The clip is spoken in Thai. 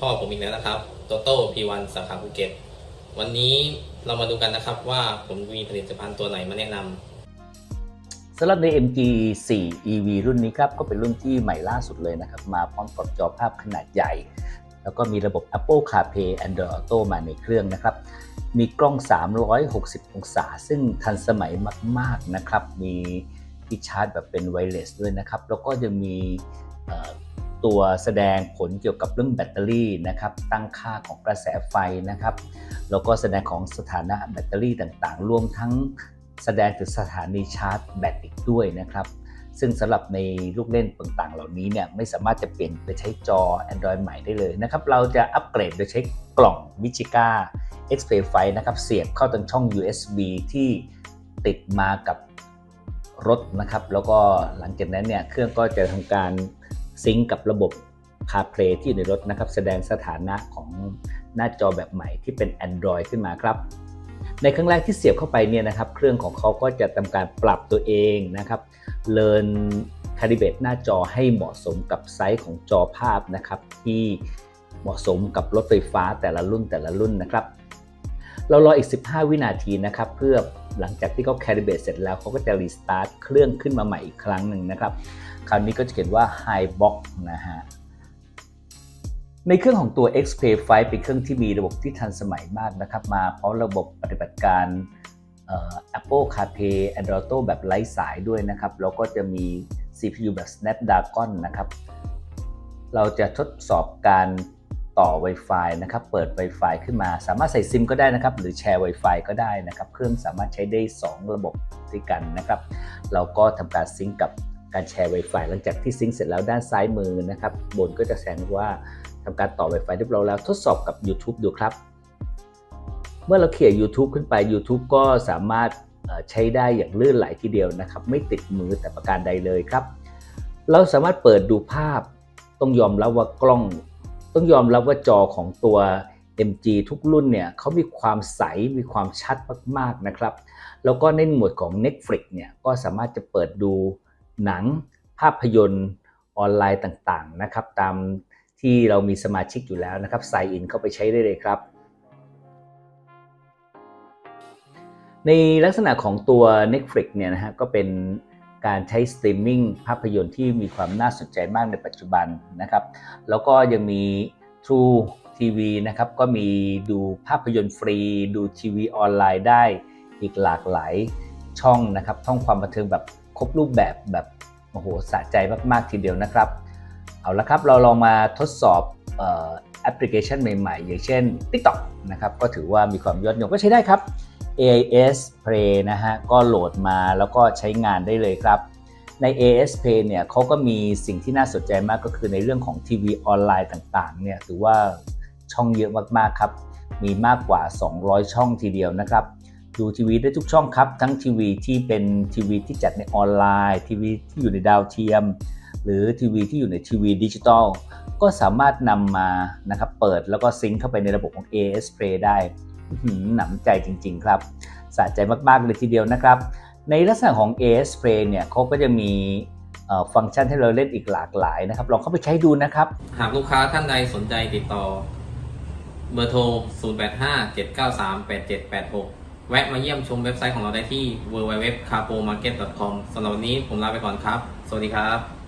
พ่อผมอีกแล้วนะครับโตโต้พีวันสาขาภูเก็ต วันนี้เรามาดูกันนะครับว่าผมมีผลิตภัณฑ์ตัวไหนมาแนะนำสำหรับใน MG4 EV รุ่นนี้ครับ ก็เป็นรุ่นที่ใหม่ล่าสุดเลยนะครับ มาพร้อมกับจอภาพขนาดใหญ่ แล้วก็มีระบบ Apple CarPlay Android Auto มาในเครื่องนะครับ มีกล้อง 360 องศา ซึ่งทันสมัยมาก ๆนะครับ มีที่ชาร์จแบบเป็นไวเลสด้วยนะครับ แล้วก็ยังมี ตัวแสดงผลเกี่ยวกับเรื่องแบตเตอรี่นะครับตั้งค่าของกระแสไฟนะครับแล้วก็แสดงของสถานะแบตเตอรี่ต่างๆ รวมทั้งแสดงถึงสถานีชาร์จแบตอีกด้วยนะครับซึ่งสำหรับในลูกเล่นต่างๆ เหล่านี้เนี่ยไม่สามารถจะเปลี่ยนไปใช้จอ Android ใหม่ได้เลยนะครับเราจะอัปเกรดโดยใช้กล่อง m i c h i g a X-Play 5นะครับเสียบเข้าตรงช่อง USB ที่ติดมากับรถนะครับ แล้วก็หลังจากนั้นเนี่ยเครื่องก็จะทำการ ซิงก์กับระบบ CarPlay ที่อยู่ในรถนะครับ แสดงสถานะของหน้าจอแบบใหม่ที่เป็น Android ขึ้นมาครับ ในครั้งแรกที่เสียบเข้าไปเนี่ยนะครับ เครื่องของเขาก็จะทำการปรับตัวเองนะครับเลินคาลิเบตหน้าจอให้เหมาะสมกับไซส์ของจอภาพนะครับที่เหมาะสมกับรถไฟฟ้าแต่ละรุ่นแต่ละรุ่นนะครับ เรารออีก 15 วินาทีนะครับ เพื่อ หลังจากที่เขาแคลิเบตเสร็จแล้วเขาก็จะรีสตาร์ทเครื่องขึ้นมาใหม่อีกครั้งหนึ่งนะครับ คราวนี้ก็จะเขียนว่า High Box นะฮะในเครื่องของตัว X-Play 5เป็นเครื่องที่มีระบบที่ทันสมัยมากนะครับ มาพร้อมระบบปฏิบัติการ Apple CarPlay Android Auto แบบไร้สายด้วยนะครับ แล้วก็จะมี CPU แบบ Snapdragon นะครับ เราจะทดสอบการ ต่อ Wi-Fi นะครับ เปิด Wi-Fi ขึ้นมา สามารถใส่ซิมก็ได้นะครับ หรือแชร์ Wi-Fi ก็ได้นะครับ เครื่องสามารถใช้ได้ 2 ระบบด้วยกันนะครับ เราก็ทำการซิงกับการแชร์ Wi-Fi หลังจากที่ซิงก์เสร็จแล้วด้านซ้ายมือนะครับ บนก็จะแสดงว่าทำการต่อ Wi-Fi เรียบร้อยแล้ว ทดสอบกับ YouTube ดูครับ เมื่อเราเขี่ย YouTube ขึ้นไป YouTube ก็สามารถใช้ได้อย่างลื่นไหลทีเดียวนะครับ ไม่ติดมือแต่ประการใดเลยครับ เราสามารถเปิดดูภาพต้องยอมรับว่ากล้อง ต้องยอมรับว่าจอของตัว MG ทุกรุ่นเนี่ยเขามีความใส มีความชัดมากๆนะครับ แล้วก็ในหมวดของ Netflix เนี่ยก็สามารถจะเปิดดูหนังภาพยนตร์ออนไลน์ต่างๆนะครับ ตามที่เรามีสมาชิกอยู่แล้วนะครับใส่อินเข้าไปใช้ได้เลยครับ ในลักษณะของตัว Netflix เนี่ยนะฮะก็เป็น การใช้สตรีมมิ่งภาพยนตร์ที่มีความน่าสนใจมากในปัจจุบันนะครับ แล้วก็ยังมี True TV นะครับ ก็มีดูภาพยนตร์ฟรี ดูทีวีออนไลน์ได้อีกหลากหลายช่องนะครับช่องความบันเทิงแบบครบรูปแบบแบบโอ้โหสะใจมากๆทีเดียวนะครับ เอาละครับเราลองมาทดสอบออแอปพลิเคชันใหม่ๆ อย่างเช่น TikTok นะครับก็ถือว่ามีความยอดนิยมก็ใช้ได้ครับ AIS Play นะฮะก็โหลดมาแล้วก็ใช้งานได้เลยครับ ใน AIS Play เนี่ยเขาก็มีสิ่งที่น่าสนใจมากก็คือในเรื่องของทีวีออนไลน์ต่างๆเนี่ยถือว่าช่องเยอะมากๆครับ มีมากกว่า 200 ช่องทีเดียวนะครับ ดูทีวีได้ทุกช่องครับ ทั้งทีวีที่เป็นทีวีที่จัดในออนไลน์ทีวีที่อยู่ในดาวเทียม หรือทีวีที่อยู่ในทีวีดิจิตอลก็สามารถนำมานะครับเปิดแล้วก็ซิงค์เข้าไปในระบบของ AS Play ได้ หนำใจจริง ๆ ครับสะใจมาก ๆ เลยทีเดียวนะครับ ในลักษณะของ AS Play เนี่ยเขาก็จะมีฟังก์ชันให้เราเล่นอีกหลากหลายนะครับ ลองเข้าไปใช้ดูนะครับ หากลูกค้าท่านใดสนใจติดต่อ เบอร์โทร 0857938786 แวะมาเยี่ยมชมเว็บไซต์ของเราได้ที่ www.carpomarket.com สำหรับวันนี้ผมลาไปก่อนครับ สวัสดีครับ